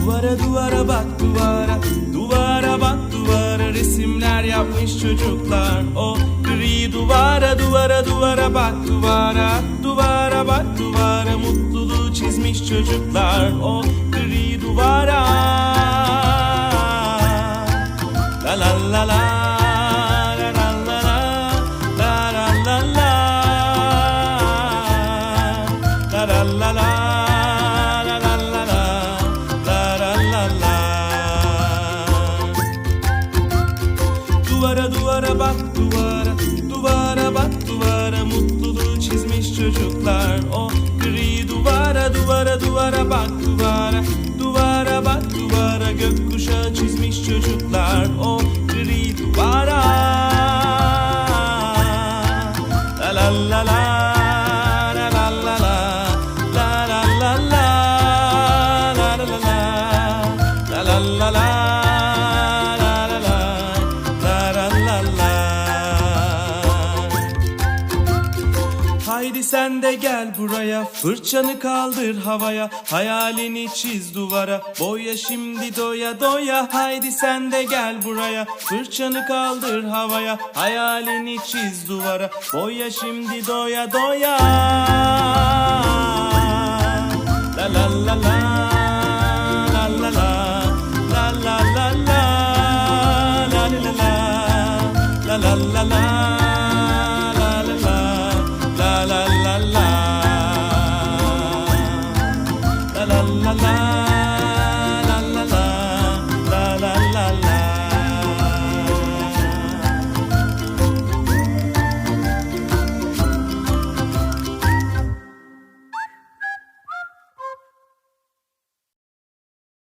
Duvara duvara bak duvara. Duvara bak duvara. Resimler yapmış çocuklar. O gri duvara duvara duvara bak duvara. Duvara bak duvara. Mutluluğu çizmiş çocuklar. O gri duvara Duvara bak duvara Duvara bak duvara. Mutluluğu çizmiş çocuklar O gri duvara duvara duvara bak duvara. Duvara bak duvara. Gökkuşağı çizmiş çocuklar O Haydi sen de gel buraya. Fırçanı kaldır havaya. Hayalini çiz duvara. Boya şimdi doya doya. Haydi sen de gel buraya. Fırçanı kaldır havaya. Hayalini çiz duvara. Boya şimdi doya doya. La la la la. La la la. La la la la. La la la la. la la la la.